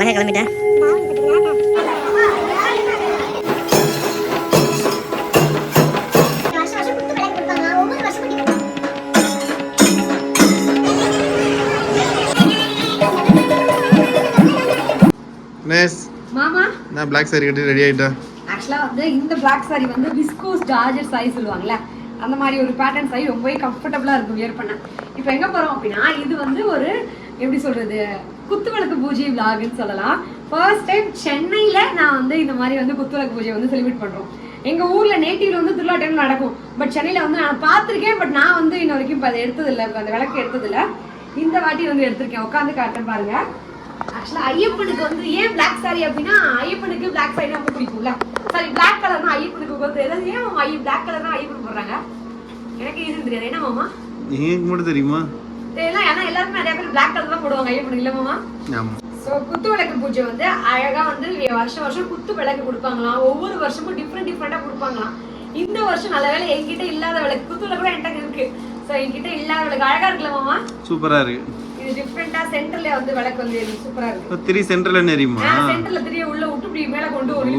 அழகாக கிளம்பிட்டேன். நேஸ் மாமா. நான் பிளாக் சாரி கட்டி ரெடி ஆகிட்டேன் ஆக்சுவலாக வந்து இந்த பிளாக் saree வந்து விஸ்கோஸ் ஜார்ஜர் சாரி சொல்லுவாங்கல்ல அந்த மாதிரி ஒரு பேட்டர்ன் சாரி ரொம்பவே கம்ஃபர்டபுளாக இருக்கும் வியர் பண்ண. இப்போ எங்கே போகிறோம் அப்படின்னா இது வந்து ஒரு எப்படி சொல்கிறது குத்துவிளக்கு பூஜை விலாகுன்னு சொல்லலாம். ஃபர்ஸ்ட் டைம் சென்னையில் நான் வந்து இந்த மாதிரி வந்து குத்துவிளக்கு பூஜை வந்து செலிப்ரேட் பண்ணுறோம் எங்கள் ஊரில் நேட்டிவ்ல வந்து திருவிழா டைம் நடக்கும். பட் சென்னையில் வந்து நான் பார்த்துருக்கேன் பட் நான் வந்து இன்ன வரைக்கும் இப்போ அதை எடுத்ததில்லை. இப்போ அந்த விளக்கு எடுத்ததில்லை. இந்த வாட்டி வந்து எடுத்திருக்கேன். உட்காந்து காட்டுறேன் பாருங்க. ஆக்சுவலாக ஐயப்பனுக்கு வந்து ஏன் பிளாக் சாரி அப்படின்னா ஐயப்பனுக்கு பிளாக் சாரி ரொம்ப பிடிக்கும்ல. சாரி பிளாக் கலர் தான் ஐயப்பனுக்கு வந்து ஏதாவது ஏன் ஐயன் பிளாக் கலர் தான் ஐயப்பன் போடுறாங்க? எனக்கு இது தெரியாது. என்ன மாமா? எனக்கு மட்டும் தெரியுமா? தெரியல ஏன்னா எல்லாருமே நிறைய பேர் பிளாக் கலர் தான் போடுவாங்க. ஐயப்பனுக்கு இல்ல மாமா. ஆமாம் ஸோ குத்து விளக்கு பூஜை வந்து அழகா வந்து வருஷம் வருஷம் குத்து விளக்கு கொடுப்பாங்களாம். ஒவ்வொரு வருஷமும் டிஃப்ரெண்ட் டிஃப்ரெண்டா கொடுப்பாங்களாம். இந்த வருஷம் நல்ல வேளை என்கிட்ட இல்லாத விளக்கு. குத்து விளக்கு கூட என்கிட்ட இருக்கு. ஸோ என்கிட்ட இல்லாத விளக்கு. அழகா இருக்குல்ல மாமா? சூப்பராக இருக்கு. இது டிஃப்ரெண்டா சென்டர்ல வந்து விளக்கு வந்து சூப்பரா இருக்கு. திரி சென்டரில் எரியுமா சென்டர்ல திரிய உள்ள விட்டு இப்படி மேல கொண்டு ஒரு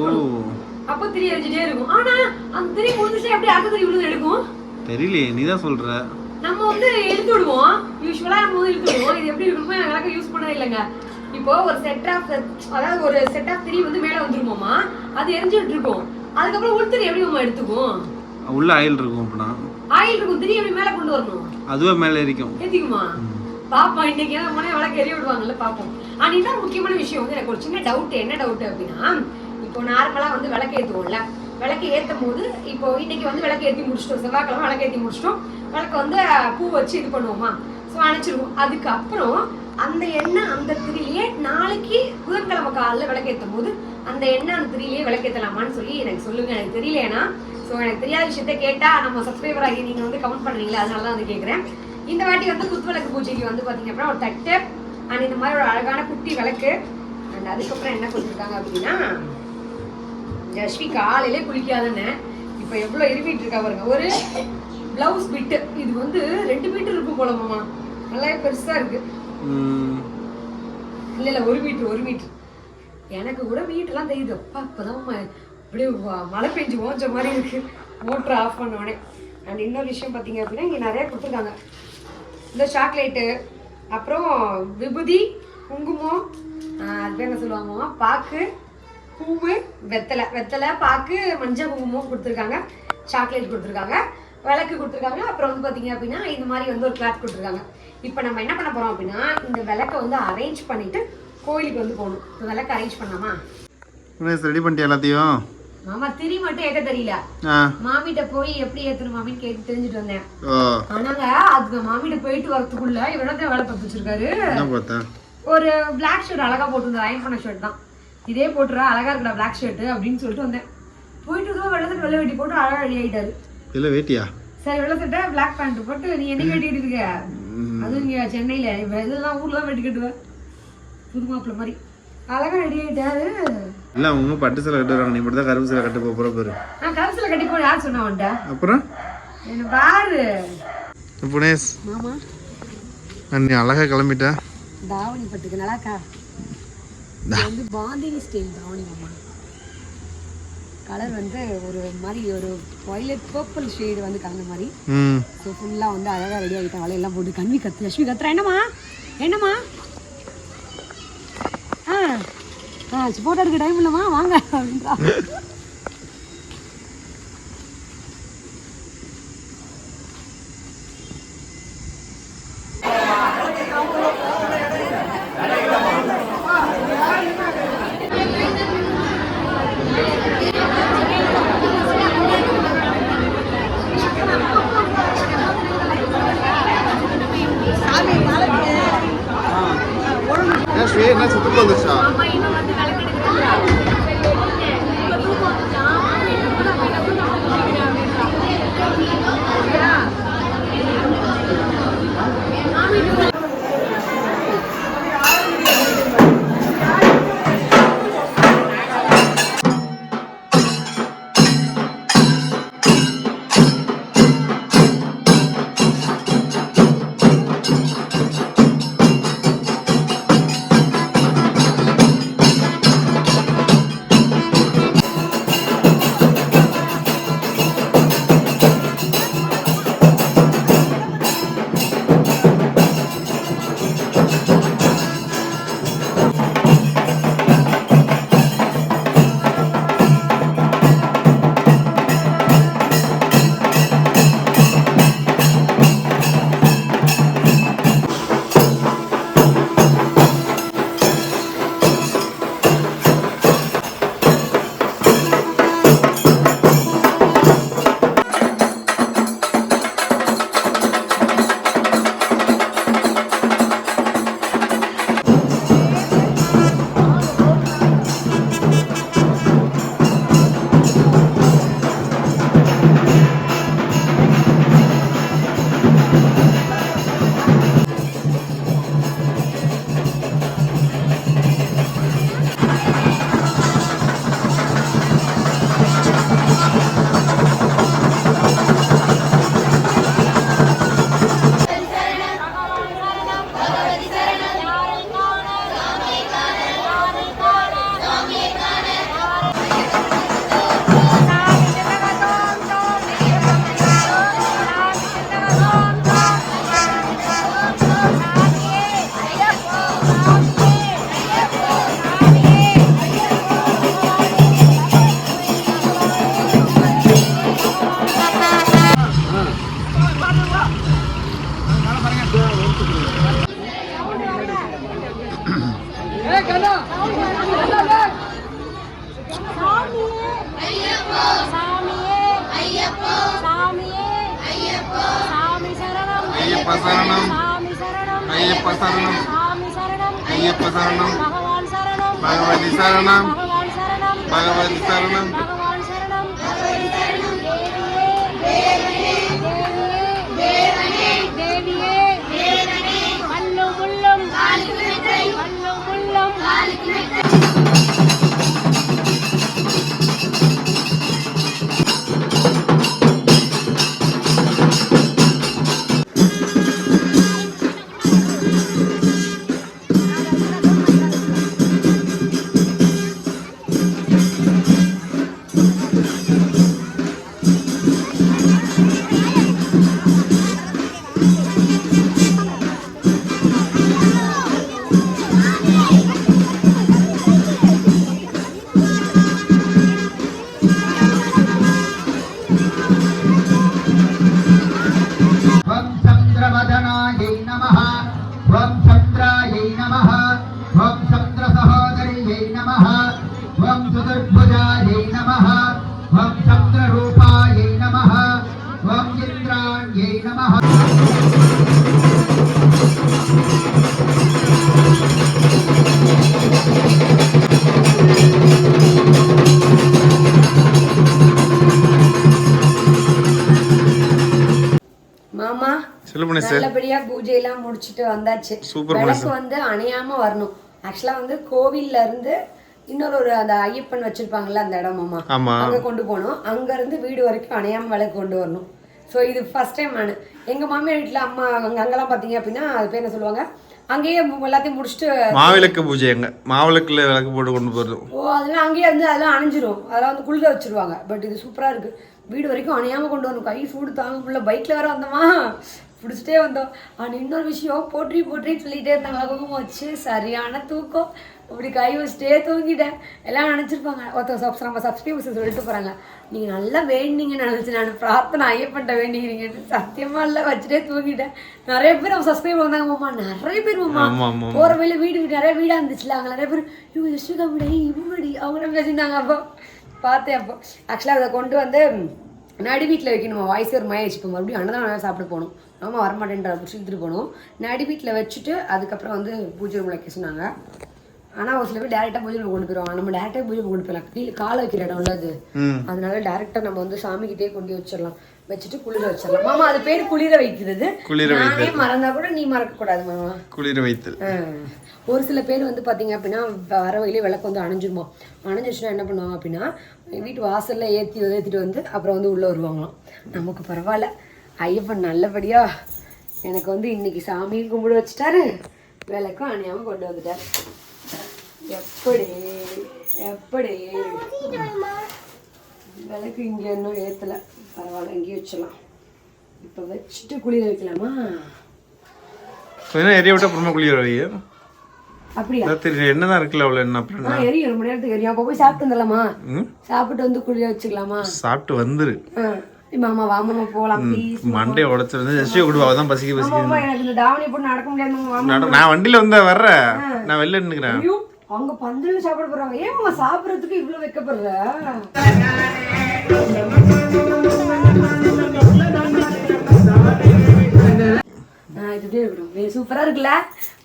அப்ப திரி எரிஞ்சுட்டே இருக்கும். ஆனா அந்த திரி முடிஞ்சுச்சு எப்படி அடுத்த திரி விழுந்து எடுக்கும் தெரியலையே. நீ தான் சொல்கிற நம்ம வந்து இழுத்து விடுவோம். யூஸ்வலா நம்ம வந்து இழுத்து விடுவோம். இது எப்படி இருக்குமோ எனக்கு யூஸ் பண்ணவே இல்லைங்க. இப்போ ஒரு செட் ஆஃப் அதாவது ஒரு செட் ஆஃப் திரி வந்து மேல வந்துருமோமா அது எரிஞ்சுட்டு இருக்கும். அதுக்கப்புறம் உள்திரி எப்படி நம்ம எடுத்துக்கும்? உள்ள ஆயில் இருக்கும் அப்படின்னா ஆயில் இருக்கும். திரி எப்படி மேல கொண்டு வரணும்? அதுவே மேலே எரிக்கும். ஏத்திக்குமா பாப்போம் இன்னைக்கு ஏன்னா மொழி வழக்கு எரிய விடுவாங்கல்ல பாப்போம். ஆனா இன்னொரு முக்கியமான விஷயம் வந்து எனக்கு ஒரு சின்ன டவுட் என்ன டவுட் அப்படின்னா இப்போ நார்மலா வந்து விளக்கு ஏத்துவோம்ல. விளக்கு ஏற்றும் போது இப்போ இன்னைக்கு வந்து விளக்கு ஏற்றி முடிச்சிட்டோம். செவ்வாய்க்கிழமை விளக்கு ஏற்றி முடிச்சிட்டோம். விளக்கு வந்து பூ வச்சு இது பண்ணுவோமா? ஸோ அணைச்சிருவோம். அதுக்கப்புறம் அந்த எண்ணெய் அந்த திரிலேயே நாளைக்கு புதன்கிழமை காலையில் விளக்கு ஏற்றும் போது அந்த எண்ணெய் அந்த திரியிலேயே விளக்கேற்றலாமான்னு சொல்லி எனக்கு சொல்லுங்க. எனக்கு தெரியலேனா ஸோ எனக்கு தெரியாத விஷயத்த கேட்டால் நம்ம சப்ஸ்கிரைபர் ஆகி நீங்கள் வந்து கமெண்ட் பண்ணுறீங்களா அதனால தான் வந்து கேட்குறேன் இந்த வாட்டி வந்து குத்துவிளக்கு பூஜைக்கு வந்து பார்த்தீங்க அப்படின்னா ஒரு தட்டு அண்ட் இந்த மாதிரி ஒரு அழகான குட்டி விளக்கு அண்ட் அதுக்கப்புறம் என்ன கொடுத்துருக்காங்க அப்படின்னா ஜஸ்வி காலையிலே குளிக்காதுன்னு இப்போ எவ்வளோ இருமிட்டு இருக்கா பாருங்க. ஒரு பிளவுஸ் பிட்டு இது வந்து ரெண்டு மீட்டர் இருக்கும் போல மாமா. நல்லா பெருசா இருக்கு. இல்ல இல்ல ஒரு மீட்டர் ஒரு மீட்டர் எனக்கு கூட மீட்டர்லாம் தெரியுது. அப்பா இப்பதான் அப்படியே மழை பெஞ்சு ஓஞ்ச மாதிரி இருக்கு. மோட்டர் ஆஃப் பண்ண உடனே அண்ட் இன்னொரு விஷயம் பார்த்தீங்க அப்படின்னா இங்கே நிறைய கொடுத்துருக்காங்க. இந்த சாக்லேட்டு அப்புறம் விபூதி குங்குமம் அது பேர் என்ன சொல்லுவாங்க பாக்கு பூவு வெத்தலை. வெத்தலை பாக்கு மஞ்சள் குங்குமம் கொடுத்துருக்காங்க. சாக்லேட் கொடுத்துருக்காங்க. விளக்கு கொடுத்துருக்காங்க. அப்புறம் வந்து பார்த்தீங்க அப்படின்னா இந்த மாதிரி வந்து ஒரு கிளாத் கொடுத்துருக்காங்க. இப்போ நம்ம என்ன பண்ண போறோம் அப்படின்னா இந்த விளக்கை வந்து அரேஞ்ச் பண்ணிட்டு கோயிலுக்கு வந்து போகணும். இந்த விளக்கு அரேஞ்ச் பண்ணலாமா? ரெடி பண்ணிட்டியா எல்லாத்தையும்? மாமா திரி மட்டும் ஏற்ற தெரியல. மாமிட்ட போய் எப்படி ஏற்றணும் மாமின்னு கேட்டு தெரிஞ்சுட்டு வந்தேன். ஆனாங்க அதுக்கு மாமிட்ட போயிட்டு வரதுக்குள்ள இவனத்தை வேலை பார்த்து வச்சிருக்காரு? ஒரு பிளாக் ஷர்ட் அழகா போட்டிருந்தார் அயன் பண்ண ஷர்ட் தான். இதே போட்டுறா அழகா இருக்கடா பிளாக் ஷர்ட் அப்படின்னு சொல்லிட்டு வந்தேன். போயிட்டு தான் வெள்ளை சட்டை வெள்ளை வெட்டி போட்டு அழகா ரெடி ஆயிட்டாரு இல்லை வேட்டியா? சரி வெள்ளை சட்டை பிளாக் பேண்ட் போட்டு நீ என்ன கட்டிட்டு இருக்க? அதுவும் இங்க சென்னையில. இதெல்லாம் ஊர்ல தான் வெட்டி கட்டுவேன் புது மாப்பிள்ள மாதிரி. அழகா ரெடி ஆயிட்டாரு. இல்லை அவங்க பட்டு சிலை கட்டுறாங்க. நீ மட்டும் தான் கருப்பு சிலை கட்ட போகிற பாரு. நான் கலசில கட்டி போய் யார் சொன்னா அவன்கிட்ட? அப்புறம்? என்ன பாரு. புனேஷ். மாமா. நீ அழகாக கிளம்பிட்ட? தாவணி பட்டுக்கு நல்லாக்கா? வந்து பாந்தினி ஸ்டைல் தாவணி மாமா கலர் வந்து ஒரு மாதிரி ஒரு வயலட் பர்பிள் ஷேடு வந்து கலந்த மாதிரி. ஸோ ஃபுல்லாக வந்து அழகாக ரெடி ஆகிட்டேன் வலையெல்லாம் போட்டு கண்ணி கத்து. லட்சுமி கத்துறா என்னம்மா? என்னம்மா? ஆ. ஆ போட்டோ எடுக்க டைம் இல்லைம்மா. வாங்க அப்படின்றா. ஏன் ஸ்ரீ என்ன ഭഗവതി ശരണം ഭഗവതി ശരണം பூஜை எல்லாம் முடிச்சிட்டு வந்தாச்சு. விளக்கு வந்து அணையாம வரணும். ஆக்சுவலா வந்து கோவில்ல இருந்து இன்னொரு ஒரு அந்த ஐயப்பன் வச்சிருப்பாங்கல்ல அந்த இடம் அங்க கொண்டு போகணும். அங்க இருந்து வீடு வரைக்கும் அணையாம விளக்கு கொண்டு வரணும். ஸோ இது ஃபர்ஸ்ட் டைம் நான். எங்க மாமியார் வீட்டுல அம்மா அங்க அங்கெல்லாம் பாத்தீங்க அப்படின்னா அது பேர் என்ன சொல்லுவாங்க? அங்கேயே எல்லாத்தையும் முடிச்சுட்டு மாவிளக்கு பூஜை எங்க மாவிளக்குல விளக்கு போட்டு கொண்டு போறது. ஓ அதெல்லாம் அங்கேயே இருந்து அதெல்லாம் அணைஞ்சிரும். அதெல்லாம் வந்து குளிர வச்சிருவாங்க. பட் இது சூப்பரா இருக்கு. வீடு வரைக்கும் அணையாம கொண்டு வரணும். கை சூடு தாங்க முடியல பைக்ல வேற வந்தோமா? பிடிச்சிட்டே வந்தோம். ஆனால் இன்னொரு விஷயம் போற்றி போற்றின்னு சொல்லிட்டே இருந்தாங்க. குங்குமம் வச்சு சரியான தூக்கம். இப்படி கை வச்சுட்டே தூங்கிட்டேன். எல்லாம் நினச்சிருப்பாங்க. ஒருத்தர் சப்ஸ் நம்ம சப்ஸ்கிரைபர்ஸ் சொல்லிட்டு போகிறாங்க நீங்கள் நல்லா வேண்டிங்கன்னு நினச்சி நான் பிரார்த்தனை ஐயப்பன்ட்ட வேண்டிக்கிறீங்கன்னு சத்தியமாக இல்லை. வச்சுட்டே தூங்கிட்டேன். நிறைய பேர் அவங்க சப்ஸ்கிரைப் வந்தாங்க மாமா நிறைய பேர் மாமா போகிற வழியில வீடு நிறைய வீடாக இருந்துச்சுல. அங்கே நிறைய பேர் இவங்க யஷ்விகாமடி இவங்கடி? அவங்க பேசியிருந்தாங்க. அப்போ பார்த்தேன் அப்போ. ஆக்சுவலாக அதை கொண்டு வந்து நடு வீட்டில் வைக்கணுமா? வாய்ஸ் ஒரு மய வச்சுப்போம் மறுபடியும் அன்னதான் சாப்பிட போகணும். ஆமா வரமாட்டேன்ற பிடிச்சி எடுத்துகிட்டு போகணும் நடு வீட்டில் வச்சுட்டு அதுக்கப்புறம் வந்து பூஜை ரூமில் வைக்க சொன்னாங்க. ஆனால் ஒரு சில பேர் டேரெக்டாக பூஜை ரூம் கொண்டு போயிடுவாங்க நம்ம டேரெக்டாக பூஜை கொண்டு போயிடலாம். கீழே காலை வைக்கிற இடம் உள்ளது. அதனால டேரெக்டாக நம்ம வந்து சாமிக்கிட்டே கொண்டு வச்சிடலாம். வச்சுட்டு குளிர வச்சிடலாம். மாமா அது பேர் குளிர வைக்கிறது. குளிர நானே மறந்தா கூட நீ மறக்கக்கூடாது மாமா. குளிர வைத்தல். ஒரு சில பேர் வந்து பார்த்தீங்க அப்படின்னா வர வழியிலே விளக்கு வந்து அணைஞ்சிருமா? அணைஞ்சிருச்சுன்னா என்ன பண்ணுவாங்க அப்படின்னா வீட்டு வாசல்ல ஏற்றி ஏற்றிட்டு வந்து அப்புறம் வந்து உள்ளே வருவாங்களாம். நமக்கு பரவாயில்ல. ஐயப்பன் நல்லபடியா எனக்கு வந்து இன்னைக்கு சாமியும் கும்பிட வச்சுட்டாரு. விளக்கும் அணையாமல் கொண்டு வந்துட்டாரு. எப்படி? எப்படி? விளக்கு இங்கே இன்னும் ஏற்றலை பரவாயில்ல இங்கேயே வச்சிடலாம். இப்போ வச்சுட்டு குளிர வைக்கலாமா? எரிய விட்டு அப்புறமா குளிர வை அப்படியா? என்னதான் இருக்குல்ல அவ்வளோ என்ன அப்புறம் ஆ எரியும். ரொம்ப நேரத்துக்கு எரியும். அப்போ போய் சாப்பிட்டு வந்துடலாமா? சாப்பிட்டு வந்து குளிர வச்சுக்கலாமா? சாப்பிட்டு வந்துரு. மாமா போகலாம் ப்ளீஸ் மண்டே உடச்சிருந்து தான் பசிக்க பசிக்க எனக்கு இந்த தாவணி போட்டு நடக்க முடியாது மாமா நான் வண்டியில வந்தா வர்றேன் நான் வெளில நின்னுக்கிறேன். ஐயோ அங்க பந்தல் சாப்பிட போறாங்க. ஏன் மாமா சாப்பிடறதுக்கு இவ்வளவு வைக்கப்படுற? இது சூப்பரா இருக்குல்ல?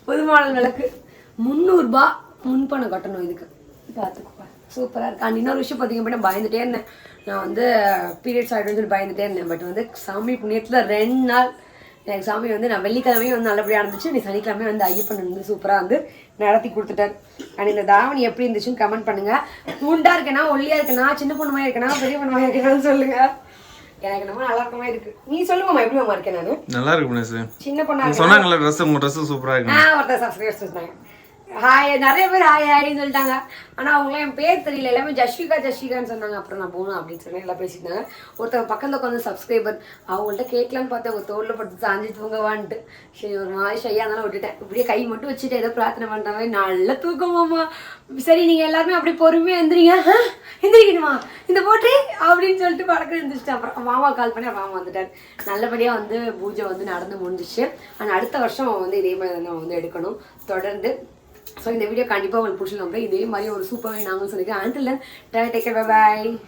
புது மாடல் விளக்கு. முந்நூறுபா முன்பணம் கட்டணும் இதுக்கு. பார்த்துக்கோப்பா. சூப்பரா இருக்கு. அண்ட் இன்னொரு விஷயம் பார்த்தீங்க அப்படின்னா பயந்துட்டே இருந்தேன். நான் வந்து பீரியட்ஸ் ஆகிடுன்னு சொல்லி பயந்துட்டே இருந்தேன். பட் வந்து சாமி புண்ணியத்துல ரெண்டு நாள் எனக்கு சாமி வந்து நான் வெள்ளிக்கிழமையும் வந்து நல்லபடியாக இருந்துச்சு. நீ சனிக்கிழமையும் வந்து ஐயப்பன் வந்து சூப்பராக வந்து நடத்தி கொடுத்துட்டார். அண்ட் இந்த தாவணி எப்படி இருந்துச்சுன்னு கமெண்ட் பண்ணுங்க. குண்டா இருக்கேனா ஒல்லியா இருக்கேனா சின்ன பொண்ணுமா இருக்கேனா பெரிய பொண்ணுமா இருக்கேனான்னு சொல்லுங்க. எனக்கு நம்ம நல்லா இருக்கமா இருக்கு. நீ சொல்லுவாமா எப்படி மாமா இருக்கேன் நான்? நல்லா இருக்கு சின்ன பொண்ணா சொன்னாங்கல்ல ட்ரெஸ் உங்க ட்ரெஸ் சூப்பரா இருக்கு ஆ ஒருத்தர் சப்ஸ்கிரைபர்ஸ் சொன்னாங்க. ஹாய் நிறைய பேர் ஹாய் ஹாய்னு சொல்லிட்டாங்க. ஆனால் அவங்களாம் என் பேர் தெரியல. எல்லாமே ஜஸ்விகா ஜஸ்விகான்னு சொன்னாங்க. அப்புறம் நான் போகணும் அப்படின்னு சொல்லி எல்லாம் பேசிட்டாங்க. ஒருத்தவங்க பக்கத்தில் உட்காந்து சப்ஸ்கிரைபர் அவங்கள்ட்ட கேட்கலான்னு பார்த்தேன். அவங்க தோளில் பட்டு சாஞ்சி தூங்கவான்ட்டு. சரி ஒரு மாதிரி ஷையாக இருந்தாலும் விட்டுட்டேன். இப்படியே கை மட்டும் வச்சுட்டு ஏதோ பிரார்த்தனை பண்ணுற மாதிரி நல்ல தூக்கமாம்மா சரி நீங்கள் எல்லாருமே அப்படியே பொறுமையாக எந்திரிங்க. எந்திரிக்கணுமா? இந்த போட்டு அப்படின்னு சொல்லிட்டு படக்கு எழுந்திரிச்சிட்டேன் அப்புறம் மாமா கால் பண்ணி அப்புறம் மாமா வந்துட்டார். நல்லபடியாக வந்து பூஜை வந்து நடந்து முடிஞ்சிச்சு. ஆனால் அடுத்த வருஷம் வந்து இதே மாதிரி நம்ம வந்து எடுக்கணும். தொடர்ந்து ஸோ இந்த வீடியோ கண்டிப்பாக உங்களுக்கு பிடிச்சிருந்தோம் இதே மாதிரி ஒரு சூப்பராக நாங்களும் சொல்லிக்கிறேன். அண்டில் டேக் பாய்